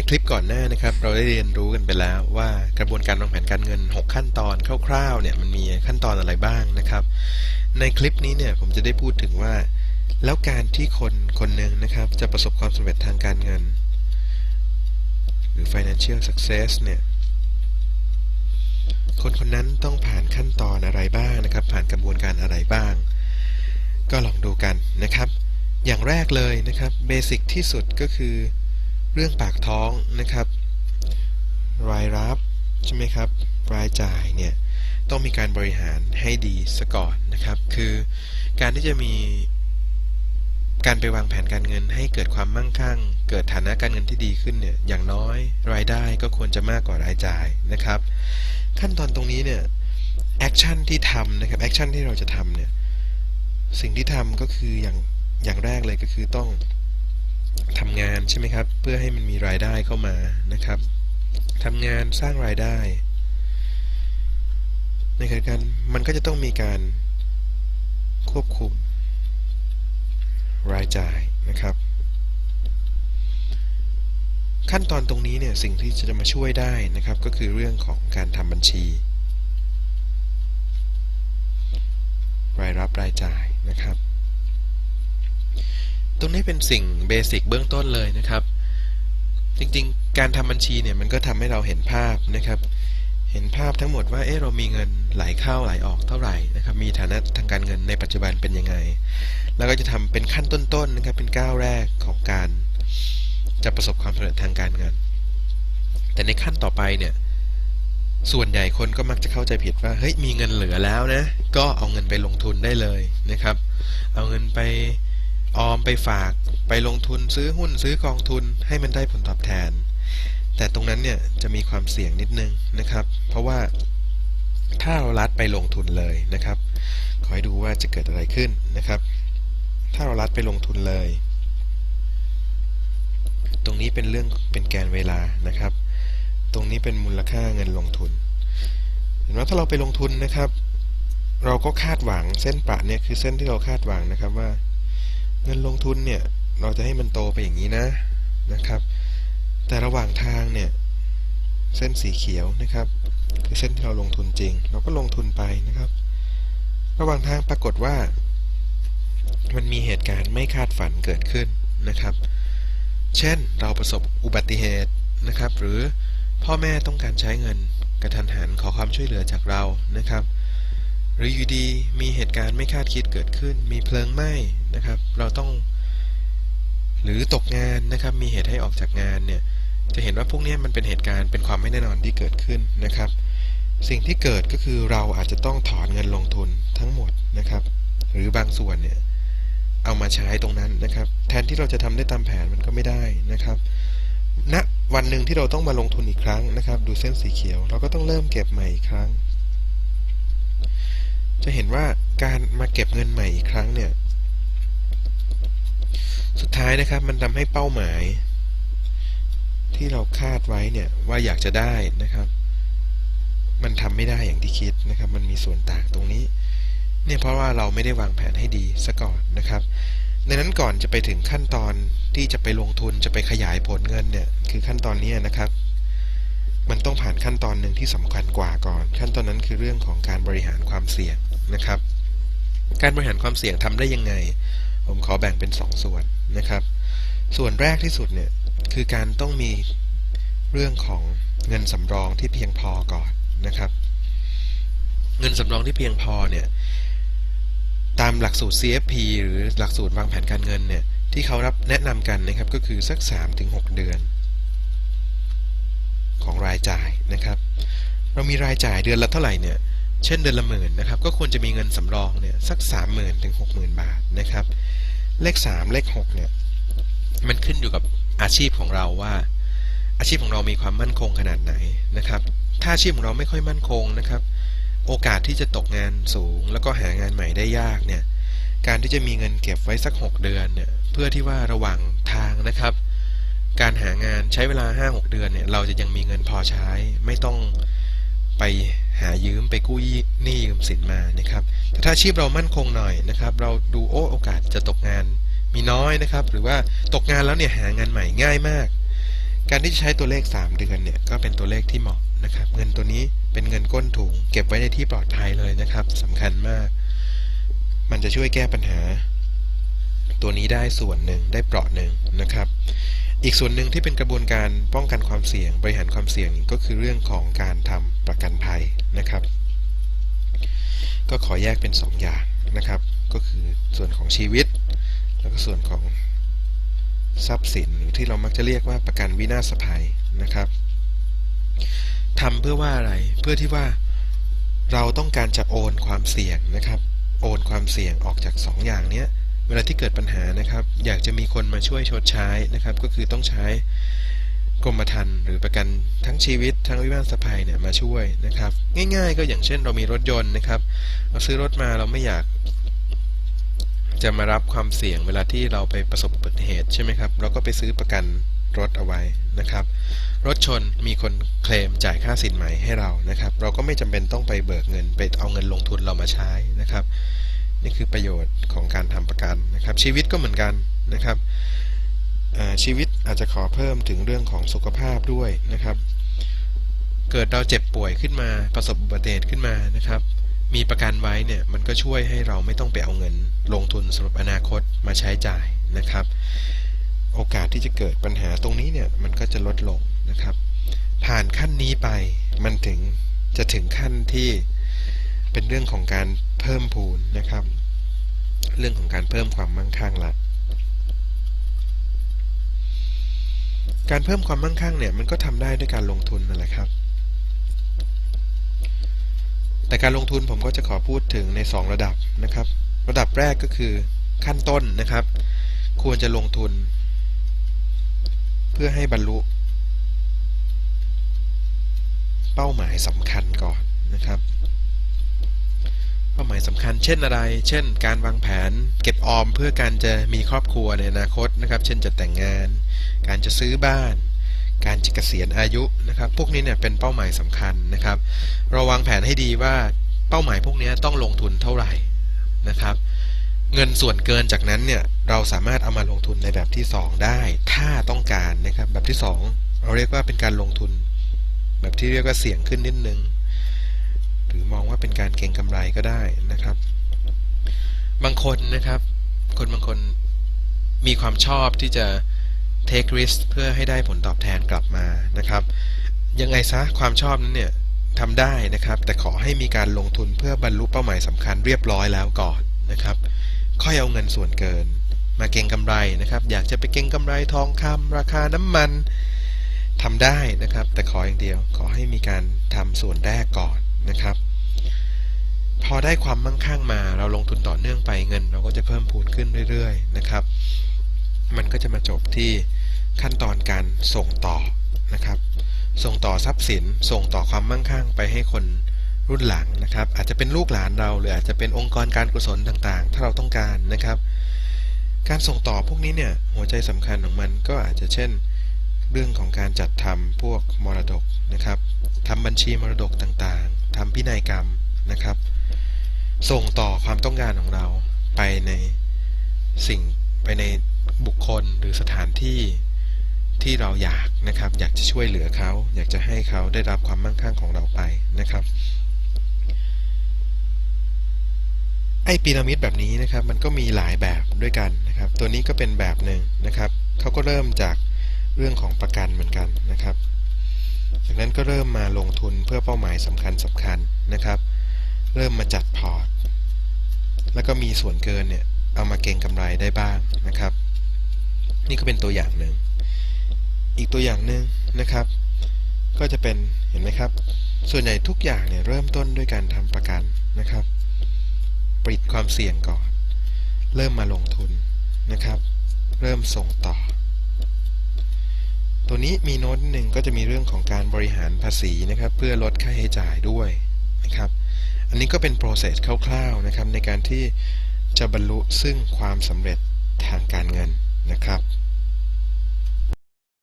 ในคลิปก่อนหน้านะครับ เราได้เรียนรู้กันไปแล้วว่ากระบวนการวางแผนการเงิน 6 ขั้นตอนคร่าวๆเนี่ยมันมีขั้นตอนอะไรบ้างนะครับ ในคลิปนี้เนี่ยผมจะได้พูดถึงว่า แล้วการที่คนคนหนึ่งนะครับจะประสบความสำเร็จทางการเงิน หรือ financial success เนี่ยคนคนนั้นต้องผ่านขั้นตอนอะไรบ้างนะครับ ผ่านกระบวนการอะไรบ้าง ก็ลองดูกันนะครับ อย่างแรกเลยนะครับเบสิกที่สุดก็คือ เรื่องปากท้องนะครับ รายรับใช่ไหมครับ รายจ่ายเนี่ยต้องมีการบริหารให้ดีซะก่อนนะครับ คือการที่จะมีการไปวางแผนการเงินให้เกิดความมั่งคั่ง เกิดฐานะการเงินที่ดีขึ้นเนี่ยอย่างน้อยรายได้ก็ควรจะมากกว่ารายจ่ายนะครับ ขั้นตอนตรงนี้เนี่ยแอคชั่นที่ทำนะครับแอคชั่นที่เราจะทำเนี่ยสิ่งที่ทำก็คืออย่างอย่างแรกเลยก็คือต้อง ทำงานใช่ไหมครับ เพื่อให้มันมีรายได้เข้ามานะครับทำงานสร้างรายได้ในขณะเดียวกันมันก็จะต้องมีการควบคุมรายจ่ายนะครับ ขั้นตอนตรงนี้เนี่ยสิ่งที่จะมาช่วยได้นะครับ ก็คือเรื่องของการทำบัญชี รายรับรายจ่ายนะครับ ตรงนี้เป็นสิ่งเบสิกเบื้องต้นเลยนะครับ จริงๆ การทำบัญชีเนี่ยมันก็ทำให้เราเห็นภาพนะครับ เห็นภาพทั้งหมดว่าเอ๊ะเรามีเงินไหลเข้าไหลออกเท่าไหร่นะครับ มีฐานะทางการเงินในปัจจุบันเป็นยังไง แล้วก็จะทำเป็นขั้นต้นๆนะครับ เป็นก้าวแรกของการจะประสบความสำเร็จทางการเงิน แต่ในขั้นต่อไปเนี่ยส่วนใหญ่คนก็มักจะเข้าใจผิดว่าเฮ้ยมีเงินเหลือแล้วนะ ก็เอาเงินไปลงทุนได้เลยนะครับ เอาเงินไป ออมไปฝากไปลงทุนซื้อหุ้นซื้อกองทุนให้มันได้ผลตอบแทน แต่ตรงนั้นเนี่ยจะมีความเสี่ยงนิดนึงนะครับ เพราะว่าถ้าเราลัดไปลงทุนเลยนะครับ ขอให้ดูว่าจะเกิดอะไรขึ้นนะครับ ถ้าเราลัดไปลงทุนเลย ตรงนี้เป็นเรื่องเป็นแกนเวลานะครับ ตรงนี้เป็นมูลค่าเงินลงทุน เห็นว่าถ้าเราไปลงทุนนะครับ เราก็คาดหวังเส้นประเนี่ยคือเส้นที่เราคาดหวังนะครับว่า เงินลงทุนเนี่ยเราจะให้มันโตไปอย่างนี้นะนะครับ แต่ระหว่างทางเนี่ยเส้นสีเขียวนะครับคือเส้นที่เราลงทุนจริง เราก็ลงทุนไปนะครับ ระหว่างทางปรากฏว่า มันมีเหตุการณ์ไม่คาดฝันเกิดขึ้นนะครับ เช่นเราประสบอุบัติเหตุนะครับ หรือพ่อแม่ต้องการใช้เงินกระทันหันขอความช่วยเหลือจากเรานะครับ หรืออยู่ดีมีเหตุการณ์ไม่คาดคิดเกิดขึ้น มีเพลิงไหม้ นะครับ เราต้อง หรือตกงานนะครับ มีเหตุให้ออกจากงานเนี่ย จะเห็นว่าพวกนี้มันเป็นเหตุการณ์เป็นความไม่แน่นอนที่เกิดขึ้นนะครับ สิ่งที่เกิดก็คือเราอาจจะต้องถอนเงินลงทุนทั้งหมดนะครับ หรือบางส่วนเนี่ยเอามาใช้ตรงนั้นนะครับ แทนที่เราจะทำได้ตามแผนมันก็ไม่ได้นะครับณวันหนึ่งที่เราต้องมาลงทุนอีกครั้งนะครับ ดูเส้นสีเขียว เราก็ต้องเริ่มเก็บใหม่อีกครั้ง จะเห็นว่าการมาเก็บเงินใหม่อีกครั้งเนี่ย สุดท้ายนะครับมันทำให้เป้าหมาย ที่เราคาดไว้เนี่ยว่าอยากจะได้นะครับ มันทำไม่ได้อย่างที่คิดนะครับ มันมีส่วนต่างตรงนี้ เนี่ยเพราะว่าเราไม่ได้วางแผนให้ดีซะก่อนนะครับดังนั้นก่อนจะไปถึงขั้นตอนที่จะไปลงทุนจะไปขยายผลเงินเนี่ยคือขั้นตอนนี้นะครับ มันต้องผ่านขั้นตอนหนึ่งที่สำคัญกว่าก่อน ขั้นตอนนั้นคือเรื่องของการบริหารความเสี่ยงนะครับ การบริหารความเสี่ยงทำได้ยังไง ผมขอแบ่งเป็น 2ส่วน นะครับ ส่วนแรกที่สุดเนี่ยคือการต้องมีเรื่องของเงินสำรองที่เพียงพอก่อนนะครับ เงินสำรองที่เพียงพอเนี่ยตามหลักสูตร CFP หรือหลักสูตรวางแผนการเงินเนี่ยที่เขารับแนะนำกันนะครับก็คือสัก 3-6 เดือน ของรายจ่ายนะครับ เรามีรายจ่ายเดือนละเท่าไหร่เนี่ยเช่นเดือนละหมื่นนะครับ ก็ควรจะมีเงินสำรองเนี่ยสัก 30,000ถึง60,000 บาทนะครับ เลข 3 เลข 6 เนี่ย มันขึ้นอยู่กับอาชีพของเราว่า อาชีพของเรามีความมั่นคงขนาดไหนนะครับ ถ้าอาชีพของเราไม่ค่อยมั่นคงนะครับ โอกาสที่จะตกงานสูง แล้วก็หางานใหม่ได้ยากเนี่ย การที่จะมีเงินเก็บไว้สัก 6 เดือนเนี่ย เพื่อที่ว่าระหว่างทางนะครับ การหางานใช้เวลา 5-6 เดือนเนี่ย เราจะยังมีเงินพอใช้ ไม่ต้องไป หายืมไปกู้หนี้ยืมสินมานะครับ แต่ถ้าอาชีพเรามั่นคงหน่อยนะครับ เราดูโอ้โอกาสจะตกงานมีน้อยนะครับ หรือว่าตกงานแล้วเนี่ยหางานใหม่ง่ายมาก การที่จะใช้ตัวเลข 3 เดือนเนี่ยก็เป็นตัวเลขที่เหมาะนะครับ เงินตัวนี้เป็นเงินก้นถุงเก็บไว้ในที่ปลอดภัยเลยนะครับสำคัญมาก มันจะช่วยแก้ปัญหา ตัวนี้ได้ส่วนหนึ่งได้เปราะหนึ่งนะครับ อีกส่วนหนึ่งที่เป็นกระบวนการป้องกันความเสี่ยง บริหารความเสี่ยงก็คือเรื่องของการทำประกันภัยนะครับ ก็ขอแยกเป็น 2 อย่างนะครับ ก็คือส่วนของชีวิต แล้วก็ส่วนของทรัพย์สินหรือที่เรามักจะเรียกว่าประกันวินาศภัยนะครับทำเพื่อว่าอะไรเพื่อที่ว่าเราต้องการจะโอนความเสี่ยงนะครับ โอนความเสี่ยงออกจาก 2อย่างเนี้ย เวลาที่เกิดปัญหานะครับ อยากจะมีคนมาช่วยชดใช้นะครับ ก็คือต้องใช้กรมธรรม์หรือประกันทั้งชีวิตทั้งวินาศภัยเนี่ยมาช่วยนะครับ ง่ายๆ ก็อย่างเช่นเรามีรถยนต์นะครับเราซื้อรถมาเราไม่อยาก จะมารับความเสี่ยงเวลาที่เราไปประสบอุบัติเหตุใช่ไหมครับเราก็ไปซื้อประกันรถเอาไว้นะครับ รถชนมีคนเคลมจ่ายค่าสินใหมให้เรานะครับ เราก็ไม่จำเป็นต้องไปเบิกเงินไปเอาเงินลงทุนเรามาใช้นะครับ นี่คือประโยชน์ของการทำประกันนะครับ ชีวิตก็เหมือนกันนะครับชีวิตอาจจะขอเพิ่มถึงเรื่องของสุขภาพด้วยนะครับ เกิดเราเจ็บป่วยขึ้นมาประสบอุบัติเหตุขึ้นมานะครับ มีประกันไว้เนี่ยมันก็ช่วยให้เราไม่ต้องไปเอาเงิน ลงทุนสำหรับอนาคตมาใช้จ่ายนะครับ โอกาสที่จะเกิดปัญหาตรงนี้เนี่ยมันก็จะลดลงนะครับ ผ่านขั้นนี้ไปมันถึงจะถึงขั้นที่ เป็นเรื่องของการเพิ่มพูนนะครับ เรื่องของการเพิ่มความมั่งคั่งละการเพิ่มความมั่งคั่งเนี่ยมันก็ทำได้ด้วยการลงทุนนั่นแหละครับ แต่การลงทุนผมก็จะขอพูดถึงใน 2 ระดับนะครับ ระดับแรกก็คือขั้นต้นนะครับ ควรจะลงทุน เพื่อให้บรรลุ เป้าหมายสำคัญก่อนนะครับ เป้าหมายสำคัญเช่นอะไร เช่น การวางแผน เก็บออมเพื่อการจะมีครอบครัวในอนาคตนะครับ เช่นจะแต่งงาน การจะซื้อบ้าน การจะเกษียณอายุนะครับ พวกนี้เนี่ยเป็นเป้าหมายสำคัญนะครับ เราวางแผนให้ดีว่าเป้าหมายพวกนี้ต้องลงทุนเท่าไหร่นะครับ เงินส่วนเกินจากนั้นเนี่ยเราสามารถเอามาลงทุนในแบบที่ 2 ได้ ถ้าต้องการนะครับแบบที่ 2 เราเรียกว่าเป็นการลงทุน แบบที่เรียกว่าเสี่ยงขึ้นนิดนึง หรือมองว่าเป็นการเก็งกำไรก็ได้นะครับ บางคนนะครับ คนบางคนมีความชอบที่จะ take risk เพื่อให้ได้ผลตอบแทนกลับมานะครับ ยังไงซะความชอบนั้นเนี่ยทำได้นะครับ แต่ขอให้มีการลงทุนเพื่อบรรลุเป้าหมายสำคัญเรียบร้อยแล้วก่อนนะครับ ค่อยเอาเงินส่วนเกิน มาเก็งกำไรนะครับ อยากจะไปเก็งกำไรทองคำราคาน้ำมันทำได้นะครับ แต่ขออย่างเดียวขอให้มีการทำส่วนแรกก่อน นะครับ พอได้ความมั่งคั่งมา เราลงทุนต่อเนื่องไปเงิน เราก็จะเพิ่มพูนขึ้นเรื่อยๆนะครับ มันก็จะมาจบที่ขั้นตอนการส่งต่อนะครับ ส่งต่อทรัพย์สิน ส่งต่อความมั่งคั่งไปให้คนรุ่นหลังนะครับ อาจจะเป็นลูกหลานเราหรืออาจจะเป็นองค์กรการกุศลต่างๆ ถ้าเราต้องการนะครับ การส่งต่อพวกนี้เนี่ยหัวใจสำคัญของมันก็อาจจะเช่น เรื่องของการจัดทำพวกมรดกนะครับทำบัญชีมรดกต่างๆ พินัยกรรมนะครับ ส่งต่อความต้องการของเราไปในสิ่งไปในบุคคลหรือสถานที่ที่เราอยากนะครับ อยากจะช่วยเหลือเขา อยากจะให้เขาได้รับความมั่งคั่งของเราไปนะครับไอ้พีระมิดแบบนี้นะครับ มันก็มีหลายแบบด้วยกันนะครับ ตัวนี้ก็เป็นแบบหนึ่งนะครับเขาก็เริ่มจากเรื่องของประกันเหมือนกันนะครับ จากนั้นก็เริ่มมาลงทุนเพื่อเป้าหมายสำคัญสำคัญนะครับ เริ่มมาจัดพอร์ต แล้วก็มีส่วนเกินเนี่ยเอามาเก็งกำไรได้บ้างนะครับ นี่ก็เป็นตัวอย่างหนึ่ง อีกตัวอย่างหนึ่งนะครับ ก็จะเป็นเห็นไหมครับ ส่วนใหญ่ทุกอย่างเนี่ยเริ่มต้นด้วยการทำประกันนะครับ ปิดความเสี่ยงก่อน เริ่มมาลงทุนนะครับ เริ่มส่งต่อ ตัวนี้มีโน้ตหนึ่งก็จะมีเรื่องของการบริหารภาษีนะครับ เพื่อลดค่าใช้จ่ายด้วยนะครับ อันนี้ก็เป็นโปรเซสคร่าวๆนะครับในการที่จะบรรลุซึ่งความสำเร็จทางการเงินนะครับ